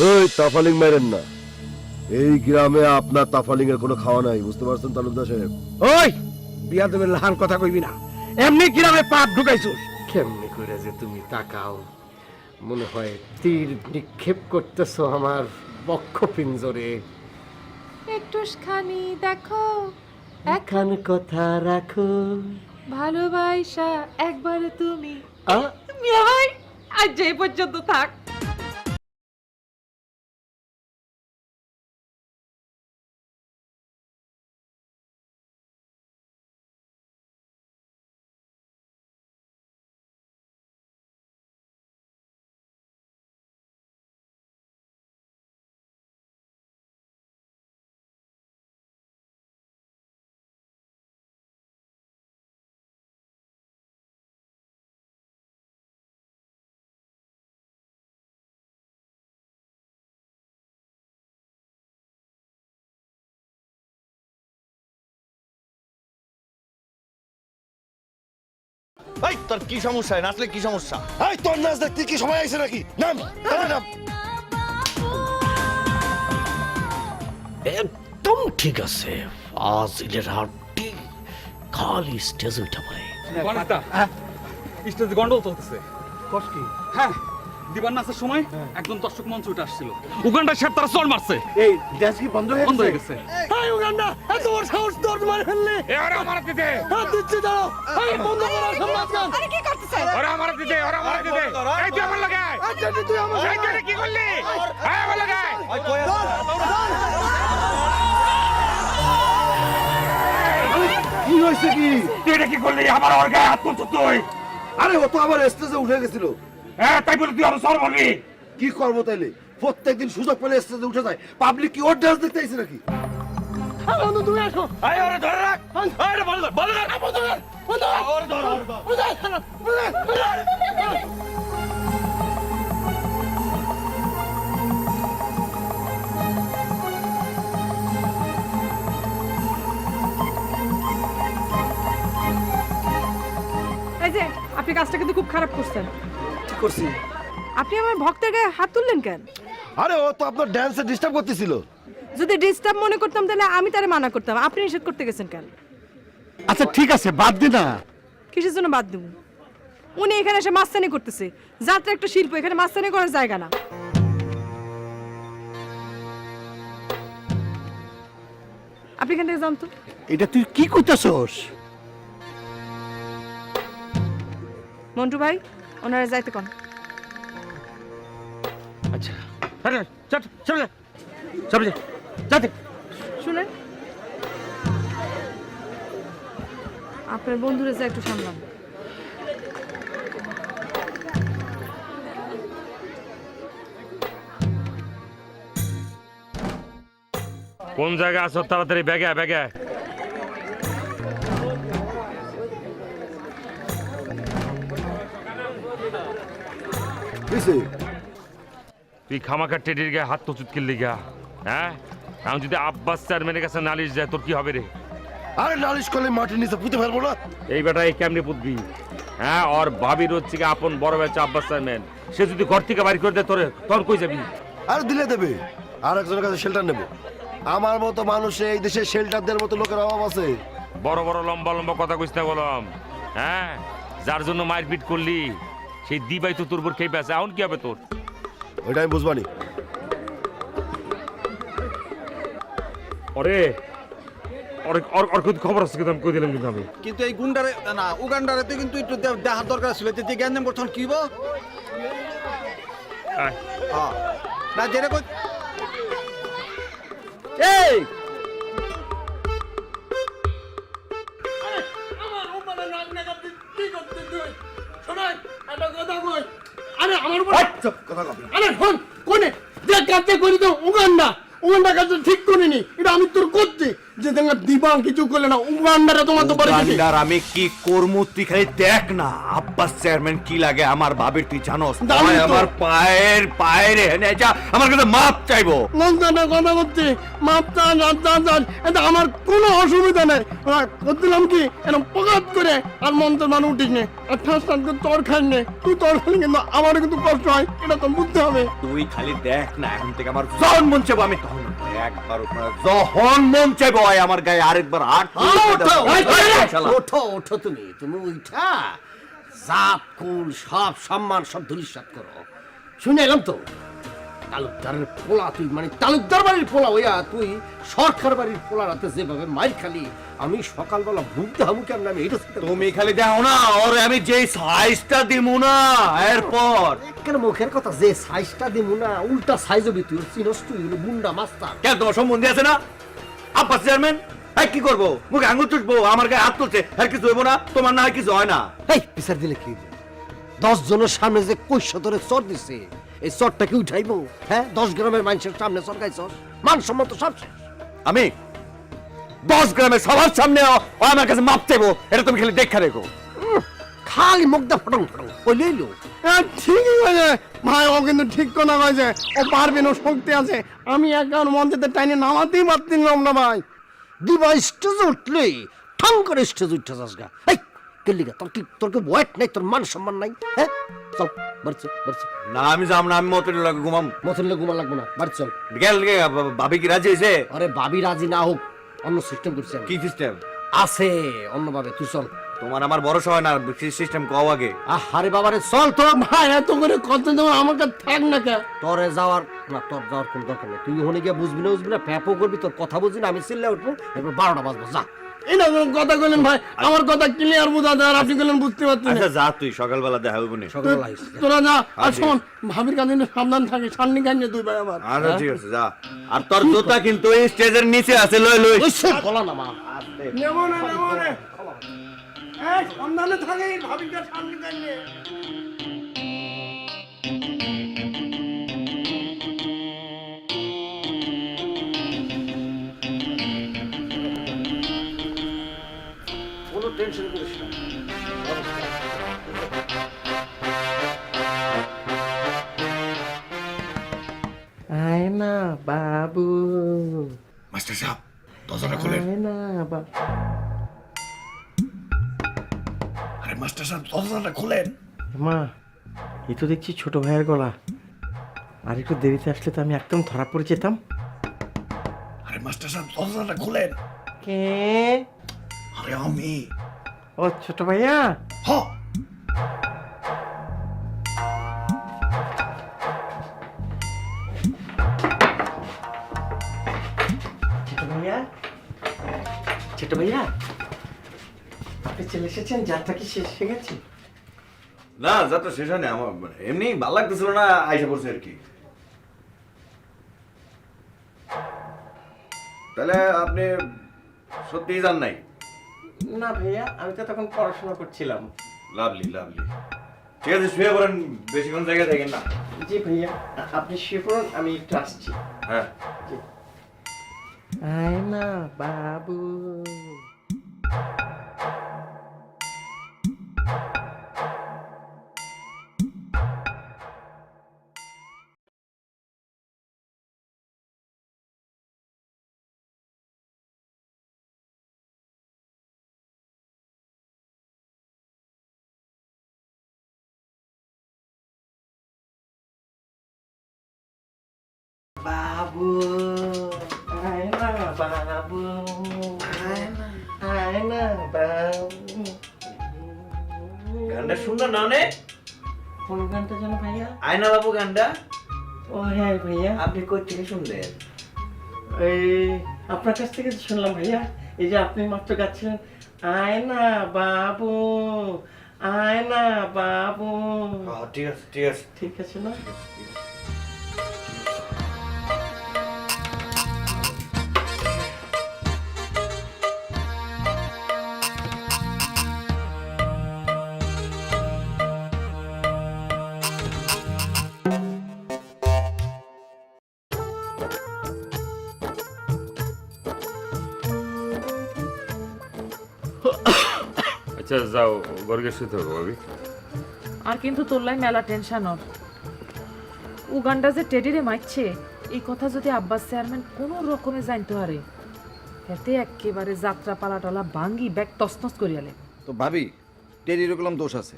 ওই তাফালিং মেরেন না। এই গ্রামে আপনার তাফালিং এর কোনো খাওয়া নাই বুঝতে পারছেন তালুকদার সাহেব? ওই বিয়া দেবের লাহান কথা কইবি না। এমনি গ্রামে পাপ ঢুকাইছুস। কেমনি করে যে তুমি তাকাও? মনে হয় তীর নিক্ষেপ করতেছো আমার বক্ষ পিঞ্জরে। একটুখানি দেখো। এক খান কথা রাখো। ভালোবাসা একবার তুমি। আ? মিয়া ভাই আজ যে পর্যন্ত থাক। এই তোর কি সমস্যা? নাচলে কি সমস্যা? এই তোর নাচ দেখতে কি সময় আইছে নাকি? নাম নাম একদম ঠিক আছে। ফাজিলের হাড্ডি খালি স্টেজ উঠা পায় গণেশদা স্টেজে গন্ডল চলতেছে। হ্যাঁ। দিবার নাচের সময় একজন দর্শক মঞ্চ উঠে আসছিল। উগান্ডা তারা চল মারছে। এই ড্যান্স কি বন্ধ হয়ে বন্ধ হয়ে গেছে? এই উগান্ডা এত বড় সাহস তোর মার ফেললে? ওরা আমার দিতে হাত দিচ্ছি দাঁড়াও। এই বন্ধ করো সব নাচ গান আরে কি করতেছে? ওরা আমার দিতে ওরা আমার দিতে এই তুই আমার লাগাই আচ্ছা তুই আমার কি করলি? এই আমার লাগাই কি হয়েছে কি? তুই এটা কি করলি? আমার ওর গায়ে হাত তুই। আরে ও তো আমার স্টেজে উঠে গেছিল। হ্যাঁ তাই বলে তুই সর বলবি? কি করব তাইলে? প্রত্যেকদিন সুযোগ পেলে স্টেজে উঠে যায়। পাবলিক কি ওর দেখতে আইছে নাকি? বন্ধু তুমি আসো। এই ওরে ধরে রাখ। এই বল বল রাখ বল রাখ ওরে ধর ওরে ধর আপনি কাজটা কিন্তু খুব খারাপ করছেন। করছি। আপনি আমার ভক্তের গায়ে হাত তুললেন কেন? আরে ও তো আপনার ড্যান্সে ডিস্টার্ব করতেছিল। যদি ডিস্টার্ব মনে করতাম তাহলে আমি তারে মানা করতাম। আপনি নিষেধ করতে গেছেন কেন? আচ্ছা ঠিক আছে বাদ দে না। কিসের জন্য বাদ দেবো? উনি এখানে এসে মাস্তানি করতেছে। যাত্রা একটা শিল্প এখানে মাস্তানি করার জায়গা না। আপনি এখান থেকে যান তো। এটা তুই কি করতেছস? মন্টু ভাই ওনারা যাইতে কোন? আচ্ছা। আরে চল চল চল যাতে শুনেন। আপনার বন্ধুরা যা একটু সামলান। কোন জায়গায় আছো? তাড়াতাড়ি ব্যাগে ব্যাগে আয়। তুই খামাকা টেডির গায়ে হাত তো চুটকির লিগা হ্যাঁ? আমি যদি আব্বাস চেয়ারম্যানের কাছে নালিশ যায় তোর কি হবে রে? আরে নালিশ করলে মাটির নিচে পুঁতে ফেলব না। এই বেটা এই কেমনি বুদ্ধি হ্যাঁ ওর ভাবির হচ্ছে কি আপন বড় বেচা আব্বাস চেয়ারম্যান। সে যদি ঘর থেকে বাড়ি করে দেয় তোরে তোর কই যাবি? আর দিলে দেবে। আর একজনের কাছে শেল্টার নেব। আমার মতো মানুষ এই দেশে শেল্টার দেওয়ার মতো লোকের অভাব আছে। বড় বড় লম্বা লম্বা কথা কইস না বললাম হ্যাঁ? যার জন্য মারপিট করলি সেই দিবাই তো তোর উপর খেয়ে পেছে এখন কি হবে তোর? ওইটা আমি বুঝবানি কিন্তু খবর আছে আমি কই দিলাম কিন্তু আমি। কিন্তু এই গুন্ডারে না উগান্ডারে তো কিন্তু একটু দে- দেখার দরকার ছিল। যে যে জ্ঞান করছেন কি? হ্যাঁ। না যেটা এই! কাজ ঠিক করিনি। এটা আমি তোর করছি যে দিবা কিছু করলে না উগান্ডারে তোমার তো। উগান্ডার আমি কি করমু? তুই খালি দেখ না আব্বাস চেয়ারম্যান কি লাগে আমার বাবির তুই জানোস? জানি ভাই, তো। আমার পায়ের পায়ের হেনে যা আমার কাছে মাপ চাইব। কথা এটা আমার কোনো অসুবিধা নেই। ওরা করছিলাম কি? এরকম পকাত করে আর মন্ত্র মানুষ উঠিস নে। আর ঠাস ঠাস করে তোর খাই নে। তুই তোর খালি কিন্তু আমারও কিন্তু কষ্ট হয় এটা তো বুঝতে হবে। তুই খালি দেখ না এখন থেকে আমার যখন মন আমি তখন একবার উপরে যখন মন চাইবে ভাই আমার গায়ে আরেকবার হাত ওঠো। ওঠো ওঠো তুমি তুমি উঠা জাত কুল সব সম্মান সব ধুলিসাত করো। শুনে এলাম তো? তালুকদারের পোলা তুই মানে তালুকদার বাড়ির পোলা ওইয়া তুই সরকার বাড়ির পোলা রাতে যেভাবে মাইর খালি আমি সকালবেলা মুখ দেখাবো কেমন আমি এটা তুমি খালি দেখো না ওরে আমি যে সাইজটা দিমু না এরপর। কেন মুখের কথা যে সাইজটা দিমু না উল্টা সাইজ হবি তুই চিনস তুই হলো মুন্ডা মাস্টার। কেন তোমার সম্বন্ধে আছে না? আব্বাস চেয়ারম্যান এই কি করব? মুখে আঙুল তুলবো আমার গায়ে হাত তুলছে আর কিছু হইবো না তোমার না হয় কিছু হয় না। এই বিচার দিলে কি? দশ জনের সামনে যে কৈশ ধরে চর দিছে এই চরটা কি উঠাইবো। হ্যাঁ দশ গ্রামের মানুষের সামনে চর গাইছস মান সম্মত সব আমি দশ গ্রামের সবার সামনে ও আমার কাছে মাপ চাইব এটা তুমি খালি দেখা রেখো। খালি মুখটা ফটং ফটং ওই লইলো। হ্যাঁ, ঠিকই কয়েছে ভাই ও কিন্তু ঠিক কথা কয়েছে ও পারবে না শক্তি আছে। আমি একার মঞ্চেতে টাইনে নামাতেই পারছিলাম না ভাই। দিবা স্টেজ উঠলে ঠং করে স্টেজ উঠতে যাস গা। এই কেলিগা তোর কি তোর কি ওয়েট নাই? তোর মান সম্মান নাই? হ্যাঁ? চল বাড়ি চল বাড়ি চল। না আমি যাম না আমি মতের লাগে ঘুমাম। মতন ঘুমা লাগবো না বাড়ি চল। গেল ভাবি কি রাজি হয়েছে আরে ভাবি রাজি না হোক অন্য সিস্টেম করছি কি সিস্টেম আছে অন্যভাবে তুই চল। তোমার আমার ভরসা হয় না সিস্টেম কও আগে। আরে বাবারে চল তো ভাই এত করে কত আমার কাছে থাক না কে তোরে যাওয়ার না তোর যাওয়ার কোনো দরকার নেই। তুই ওখানে গিয়ে বুঝবি না বুঝবি না প্যাপও করবি তোর কথা বুঝবি না আমি চিল্লে উঠবো এরপর বারোটা বাজবো যা। এই কথা কইলেন ভাই আমার কথা ক্লিয়ার বোঝা যায় আর আপনি কইলেন বুঝতে পারছেন আচ্ছা যা তুই সকালবেলা দেখা হইব নি। সকালবেলা তোরা যা আর আচ্ছা। শোন ভাবির কাছে সাবধান থাকে সামনে কাছে তুই ভাই আমার। আচ্ছা ঠিক আছে যা। আর তোর জুতা কিন্তু এই স্টেজের নিচে আছে লই লই। ওই সে গলা নামা না নেব না। এই সাবধানে থাকে ভাবির কাছে সামনে কাছে টেনশন করিস না আয় না বাবু। মাস্টার সাহেব দরজাটা খোলেন। আয় না বাবু আরে মাস্টার সাহেব দরজাটা খোলেন। মা এই তো দেখছি ছোট ভাইয়ের গলা। আর একটু দেরিতে আসলে তো আমি একদম ধরা পড়ে যেতাম। আরে মাস্টার সাহেব দরজাটা খোলেন। কে? আরে আমি। ও ছোট ভাইয়া। হ। ছোট ভাইয়া। ছোট ভাইয়া আপনি চলে এসেছেন যাত্রা কি শেষ হয়ে গেছে? না যাত্রা শেষ হয়নি আমার মানে এমনি ভালো লাগতেছিল না আইসা পড়ছে আর কি। তাহলে আপনি সত্যিই জান নাই? না ভাইয়া আমি তো তখন পড়াশোনা করছিলাম। লাভলি লাভলি ঠিক আছে শুয়ে পড়েন বেশিক্ষণ জায়গায় থাকেন না। জি ভাইয়া আপনি শুয়ে পড়ুন আমি একটু আসছি। হ্যাঁ। আয় না বাবু। বাবু আয় না বাবু আয় না আয় না বাবু গানটা সুন্দর না অনেক কোন গানটা জানো ভাইয়া? আয়না বাবু গানটা। ও হ্যাঁ ভাইয়া। আপনি কই থেকে শুনলেন? এই আপনার কাছ থেকে শুনলাম ভাইয়া। এই যে আপনি মাত্র গাচ্ছিলেন আয় না বাবু। আয় না বাবু ঠিক আছে। ঠিক আছে ঠিক আছে না যাও গর্গে শুতে হবে ভাবি। আর কিন্তু তোল্লাই মেলা টেনশন ওর। উগান্ডা যে টেডিরে মারছে এই কথা যদি আব্বাস চেয়ারম্যান কোনো রকমে জানতে পারে এতে একেবারে যাত্রা পালাটালা ভাঙ্গি ব্যাগ তসনস করিয়ালে তো ভাবি টেরির এরকম দোষ আছে।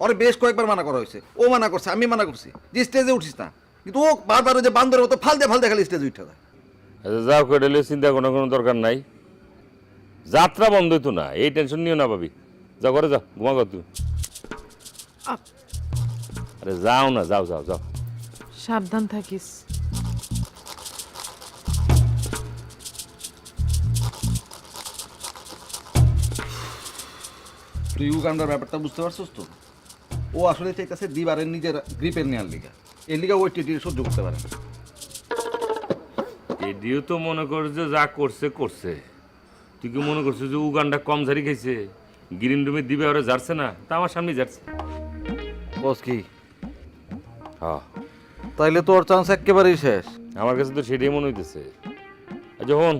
ওরে বেশ কয়েকবার মানা করা হয়েছে। ও মানা করছে আমি মানা করছি। যে স্টেজে উঠিস না। কিন্তু ও বারবার ওই যে বান্দরের মতো ফালতে ফালতে খালি স্টেজে উঠে যায়। আচ্ছা যাও কেটেলে চিন্তা কোনো কোনো দরকার নাই। যাত্রা বন্ধ হইতো না এই টেনশন নিও না ভাবি। যাও করে যাও ঘুমা কর তুমি। আরে যাও না যাও যাও যাও। সাবধান থাকিস। তুই উগান্ডার ব্যাপারটা বুঝতে পারছিস তো? ও আসলে চাইতেছে দিবারের নিজের গ্রিপের নেওয়ার লিগা। এর লিগা ওই টেটি সহ্য করতে পারে না। এডিও তো মনে করছে যে যা করছে করছে। তুই কি মনে করছিস যে উগান্ডা কম ঝাড়ি খাইছে? গ্রিন রুমে দিবে ওরা যাচ্ছে না। তা আমার সামনে যাচ্ছে বস কি? হ্যাঁ। তাইলে তো ওর চান্স একেবারেই শেষ। আমার কাছে তো সেটাই মনে হইতেছে। যখন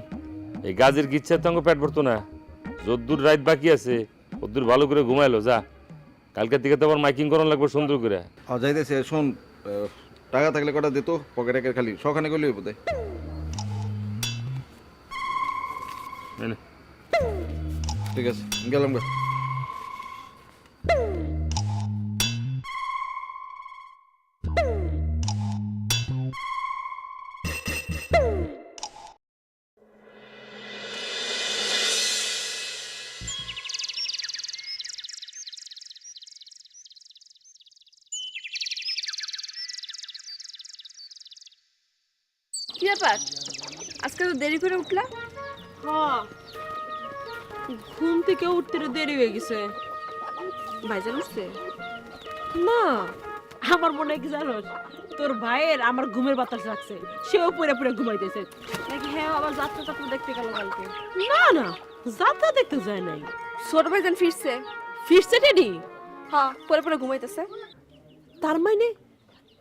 এই গাজের গিচ্ছার তো পেট ভরতো না? যদ্দূর রাত বাকি আছে ওদ্দূর ভালো করে ঘুমাইলো যা। কালকের দিকে তো আবার মাইকিং করানো লাগবে সুন্দর করে। যাইতেছে শোন টাকা থাকলে কটা দিত পকেটে খালি। সখানে গেলে বোধ নে। ঠিক আছে গেলাম গা। কি ব্যাপার? আজকে তো দেরি করে উঠলা? হ্যাঁ ঘুম থেকে উঠতে দেরি হয়ে গেছে। ভাইজান উঠছে না আমার মনে হয় কি জানোস তোর ভাইয়ের আমার ঘুমের বাতাস লাগছে। সেও পুরে পুরে ঘুমাইতেছে। নাকি হ্যাঁ আবার যাত্রা টাত্রা দেখতে গেল কালকে। না না যাত্রা দেখতে যায় নাই। ছোট ভাইজান ফিরছে। ফিরছে টেডি? হ্যাঁ পরে পরে ঘুমাইতেছে। তার মানে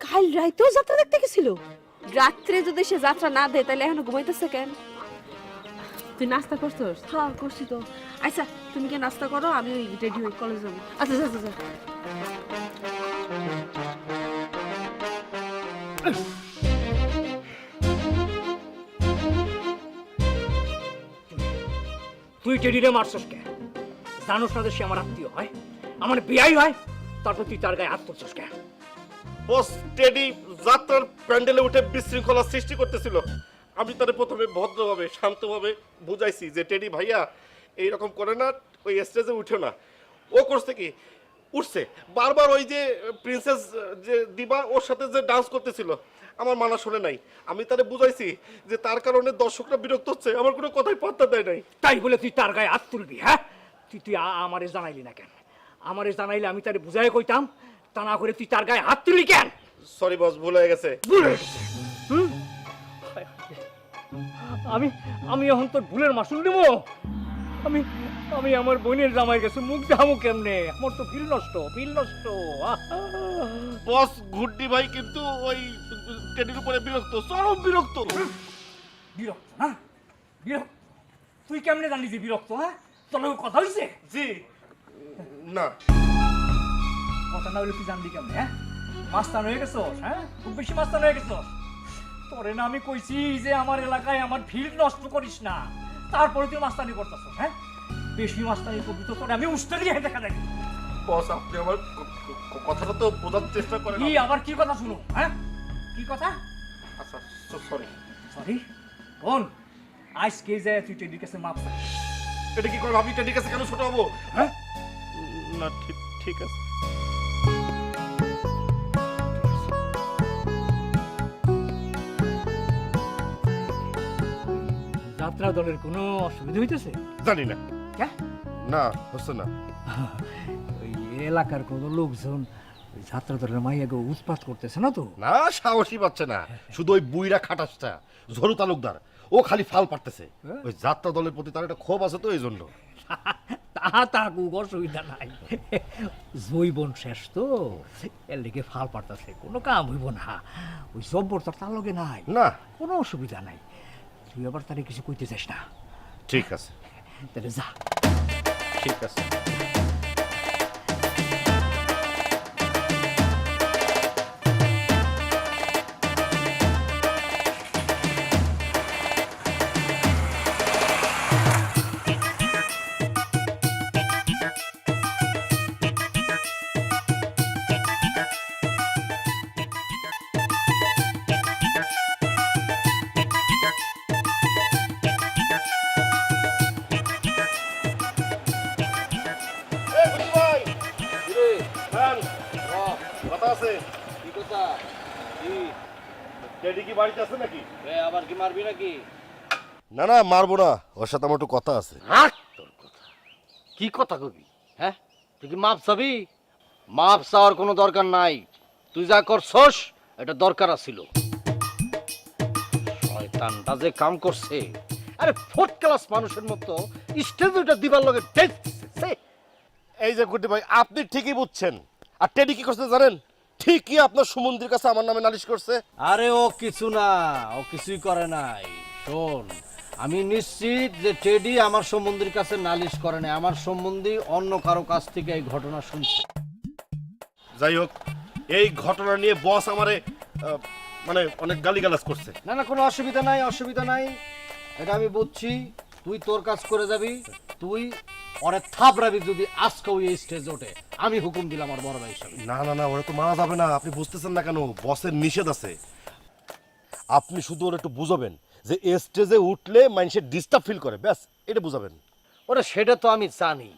কাল রাইতেও যাত্রা দেখতে গেছিল? রাত্রে যদি সে যাত্রা না দেয় তাহলে এখন ঘুমাইতেছে কেন? তুই নাস্তা করছস? হ্যাঁ করছি তো। আচ্ছা তুমি কি নাস্তা করো আমি ওই রেডি হই কলেজ যাব। আচ্ছা আচ্ছা আচ্ছা তুই টেডিরে মারছস কে? জানোস না যে সে আমার আত্মীয় হয়? আমার বিয়াই হয়? তারপর তুই তার গায়ে হাত তুলছস কে? বস টেডি যাত্রার প্যান্ডেলে উঠে বিশৃঙ্খলা সৃষ্টি করতেছিল। আমি তারে প্রথমে ভদ্রভাবে শান্তভাবে বুঝাইছি যে টেডি ভাইয়া এইরকম করে না ওই স্টেজে উঠে না। ও করছে কি? উঠছে। বারবার ওই যে প্রিন্সেস যে দিবা ওর সাথে যে ডান্স করতেছিল আমার মানা শুনে নাই। আমি তারে বুঝাইছি যে তার কারণে দর্শকরা বিরক্ত হচ্ছে আমার কোনো কথাই পাত্তা দেয় নাই। তাই বলে তুই তার গায়ে হাত তুলবি হ্যাঁ? তুই তুই আমারে জানাইলি না কেন? আমারে জানাইলে আমি তারে বুঝাই কইতাম তা না করে তুই তার গায়ে হাত তুললি কেন? সরি বস ভুল হয়ে গেছে। ভুল হয়ে গেছে। হুম? আমি আমি এখন তোর ভুলের মাসুল দেবো? আমি আমি আমার বোনের জামাই গেছে মুখ দেখাবো কেমনে? আমার তো ফিল নষ্ট ফিল নষ্ট। বস ঘুড্ডি ভাই কিন্তু ওই টেডির উপরে বিরক্ত চরম বিরক্ত। বিরক্ত না বিরক্ত? তুই কেমনে জানলি যে বিরক্ত হ্যাঁ? তোর কথা হইছে? জি। না। কথা না হইলে তুই জানলি কেমনে হ্যাঁ? মাস্তান হয়ে গেছস হ্যাঁ? খুব বেশি মাস্তান হয়ে গেছস। তোরে না আমি কইছি যে আমার এলাকায় আমার ফিল্ড নষ্ট করিস না। তারপরে তুই মাস্তানি করতেছস হ্যাঁ? বেশি মাস্তানি করবি তো তোরে আমি উস্তে দিয়ে দেখা দেখি। বস আপনি আমার কথাটা তো বোঝার চেষ্টা করেন কি আবার কি কথা শুনো হ্যাঁ? কি কথা? আচ্ছা সরি সরি বোন আজকে যায় তুই টেডির কাছে মাপ এটা কি করব? আমি টেডির কাছে কেন ছোট হব? হ্যাঁ? না ঠিক ঠিক আছে। যাত্রা দলের কোনো অসুবিধা হইতেছে? জানি না। হ্যাঁ না হচ্ছে না। ওই এলাকার কোনো লোকজন ওই যাত্রা দলের মাইয়াকে উৎপাত করতেছে না তো? না সাহসই পাচ্ছে না। শুধু ওই বুইরা খাটাসটা ঝরু তালুকদার ও খালি ফাল পারতেছে ওই যাত্রা দলের প্রতি তার একটা ক্ষোভ আছে তো এই জন্য। তাহা থাকুক অসুবিধা নাই। জৈবন শেষ তো। এর লেগে ফাল পারতাছে কোনো কাম হইব না। ওই জব্বর তো তার লগে নাই। না। কোনো অসুবিধা নাই। তুই আবার তারে কিছু কইতে চাস না ঠিক আছে। তাহলে যা ঠিক আছে। টেডি কি বাড়িতে আছে নাকি? আবার কি মারবি নাকি? না না মারবো না। ওর সাথে আমার একটু কথা আছে। হাক তোর কথা। কি কথা কবি? হ্যাঁ? তুই কি মাপ চাবি? মাপ চাওয়ার কোনো দরকার নাই। তুই যা করছস এটা দরকার আছিল। শয়তানটা যে কাম করছে। আরে ফোর্থ ক্লাস মানুষের মতো স্টেজ ওইটা দিবার লগে দেখছে এই যে গুড্ডি ভাই আপনি ঠিকই বুঝছেন। আর টেডি কি করছে জানেন? ঠিকই আপনার সুমন্দির কাছে আমার নামে নালিশ করছে। আরে ও কিছু না ও কিছুই করে নাই। শোন আমি নিশ্চিত যে টেডি আমার সম্বন্ধীর কাছে নালিশ করে নাই। আমার সম্বন্ধী অন্য কারও কাছ থেকে এই ঘটনা শুনছে। যাই হোক এই ঘটনা নিয়ে বস আমারে আহ, মানে অনেক গালিগালাজ করছে। না না কোনো অসুবিধা নাই অসুবিধা নাই। এটা আমি বুঝছি। তুই তোর কাজ করে যাবি। তুই অনেক থাপড়াবি যদি আজকে ওই স্টেজ ওঠে। আমি হুকুম দিলাম আমার বড় ভাই হিসাবে। না না না ওরা তো মারা যাবে না। আপনি বুঝতেছেন না কেন? বসের নিষেধ আছে। আপনি শুধু ওরা একটু বুঝাবেন যে স্টেজে উঠলে মানুষের ডিস্টার্ব ফিল করে। ব্যাস এটা বুঝাবেন। ওরে সেটা তো আমি জানি।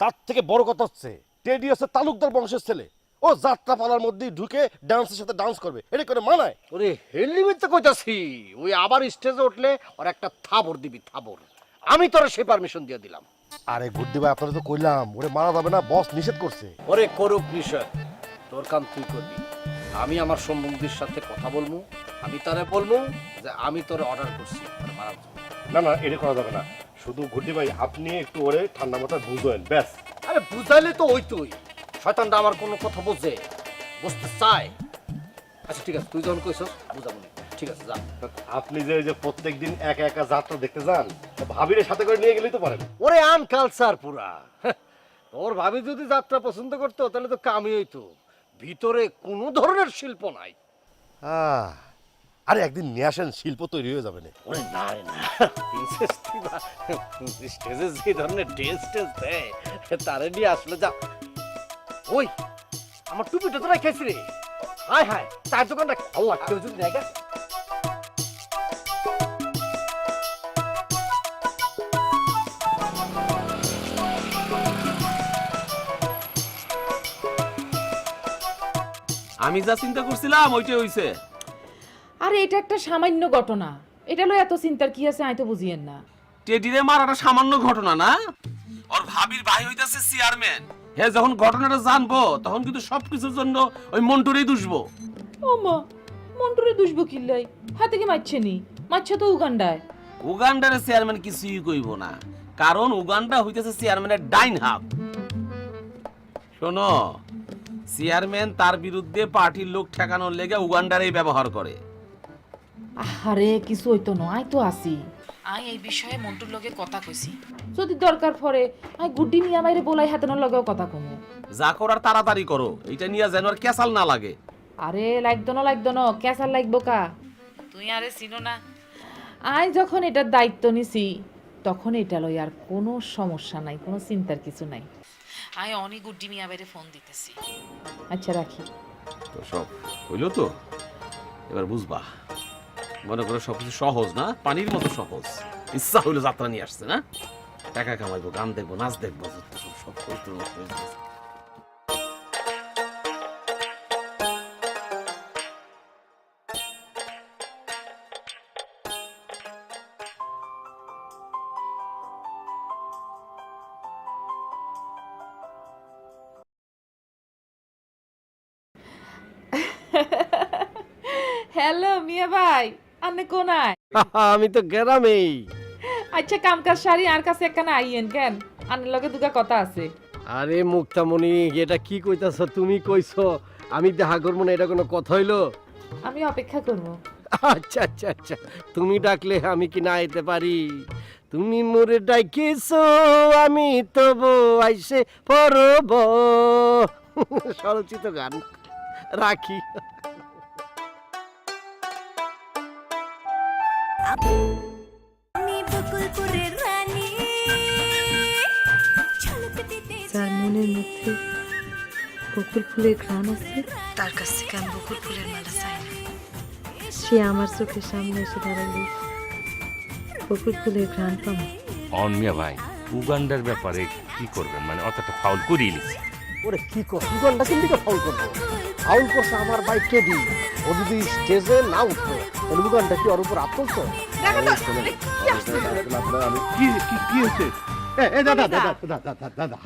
তার থেকে বড় কথা হচ্ছে টেডি হচ্ছে তালুকদার বংশের ছেলে। ও যাত্রা পালার মধ্যেই ঢুকে ডান্সের সাথে ডান্স করবে। এটা করে মানায়? ওরে হেলিমিট তো কইতাছি। ওই আবার স্টেজে উঠলে ওর একটা থাবর দিবি থাবর আমি তোর সে পারমিশন দিয়ে দিলাম। আরে গুড্ডি ভাই আপনারা তো কইলাম ওরে মারা যাবে না বস নিষেধ করছে। ওরে করুক নিষেধ তোর কাম তুই করবি। আমি আমার সম্বন্ধীর সাথে কথা বলব আমি তারে বলব যে আমি তোরে অর্ডার করছি তোরে মারার জন্য। না না এটা করা যাবে না। শুধু গুড্ডি ভাই আপনি একটু ওরে ঠান্ডা মাথায় বুঝবেন ব্যাস। আরে বুঝাইলে তো ওই তুই শয়তানটা আমার কোনো কথা বোঝে বুঝতে চায়। আচ্ছা ঠিক আছে তুই যখন কইছস বুঝাবো না। ঠিক আছে যা আপনি যে ওই যে প্রত্যেক দিন একা একা যাত্রা দেখতে যান ভাবিরে সাথে করে নিয়ে গেলেই তো পারেন। ওরে আন কালচার পুরা। তোর ভাবি যদি যাত্রা পছন্দ করতো তাহলে তো কামই হইতো। ভিতরে কোনো ধরনের শিল্প নাই। আহ, আরে একদিন নিয়ে আসেন শিল্প তৈরি হয়ে যাবে না। ওরে না না। প্রিন্সেস টিবা স্টেজে যে ধরনের ড্রেস টেস দেয় তারে নিয়ে আসলে যা। ওই আমার টুপিটা তো রেখেছি রে। হায় হায় তার দোকানটা ভালো লাগতো যদি দেখা আমি যা চিন্তা করছিলাম ওইটাই হইছে। আরে এটা একটা সামান্য ঘটনা। এটা লো এত চিন্তার কি আছে আমি তো বুঝিয়েন না। টেডিরে মারাটা সামান্য ঘটনা না? ওর ভাবির ভাই হইতাছে চেয়ারম্যান। হে যখন ঘটনাটা জানব তখন কিন্তু সবকিছুর জন্য ওই মন্টুরেই দুষবো। ও মা মন্টুরে দুষবো কি কিল্লাই। হাতে কি মারছে নি? মারছে তো উগান্ডায়। উগান্ডার চেয়ারম্যান কিছুই কইব না। কারণ উগান্ডা হইতেছে চেয়ারম্যানের ডাইন হাব শোনো চেয়ারম্যান তার বিরুদ্ধে পার্টির লোক ঠেকানোর লেগে উগান্ডারই ব্যবহার করে। আরে কিছু হইতো না আই তো আসি আই এই বিষয়ে মন্টুর লগে কথা কইছি। যদি দরকার পড়ে আই গুড্ডি মিয়া মাইরে বলাই হাতেনোর লগেও কথা কমু। যা করার তাড়াতাড়ি করো এটা নিয়ে যেন আর ক্যাসাল না লাগে। আরে লাগতো না লাগতো না ক্যাসার লাগবো কা? তুই আরে চিনো না। আই যখন এটার দায়িত্ব নিছি তখন এটা লই আর কোনো সমস্যা নাই কোনো চিন্তার কিছু নাই। আই অনেক গুড্ডি মিয়া বাইরে ফোন দিতেছি আচ্ছা রাখি তো সব হইল তো এবার বুঝবা মনে করে সবকিছু সহজ না পানির মতো সহজ ইচ্ছা হইল যাত্রা নিয়ে আসছে না টাকা কামাইবো গান দেখব নাচ দেখব সব সব হ্যালো মিয়া ভাই আপনি কোনায়? আমি তো গ্রামেই। আচ্ছা কামকাজ সারি আর কাছে একখানা আইয়েন কেন? আনের লগে দুগা কথা আছে। আরে মুক্তামণি এটা কি কইতাছ তুমি কইছো? আমি দেখা করব না এটা কোনো কথা হইল? আমি অপেক্ষা করব। আচ্ছা আচ্ছা আচ্ছা তুমি ডাকলে আমি কি না আইতে পারি? তুমি মোরে ডাইকেছো আমি তবু আইসে পরব স্বরচিত গান রাখি। যার মনের মধ্যে বকুল ফুলের ঘ্রাণ আছে তার কাছ থেকে আমি বকুল ফুলের মালা চাই না। সে আমার চোখের সামনে এসে দাঁড়ালে বকুল ফুলের ঘ্রাণ পাবো। অনমিয়া ভাই উগান্ডার ব্যাপারে কি করবেন? মানে অতটা ফাউল করিয়ে নিচ্ছে ওরে কি কর দুগনটা কিন্তু ফাউল করব? ফাউল করছে আমার ভাই টেডি। ও যদি স্টেজে না উঠতো উগানটা কি ওর উপর আত্মস্থ কি আমি কি কি কি হয়েছে দাদা দাদা। দাদা দাদা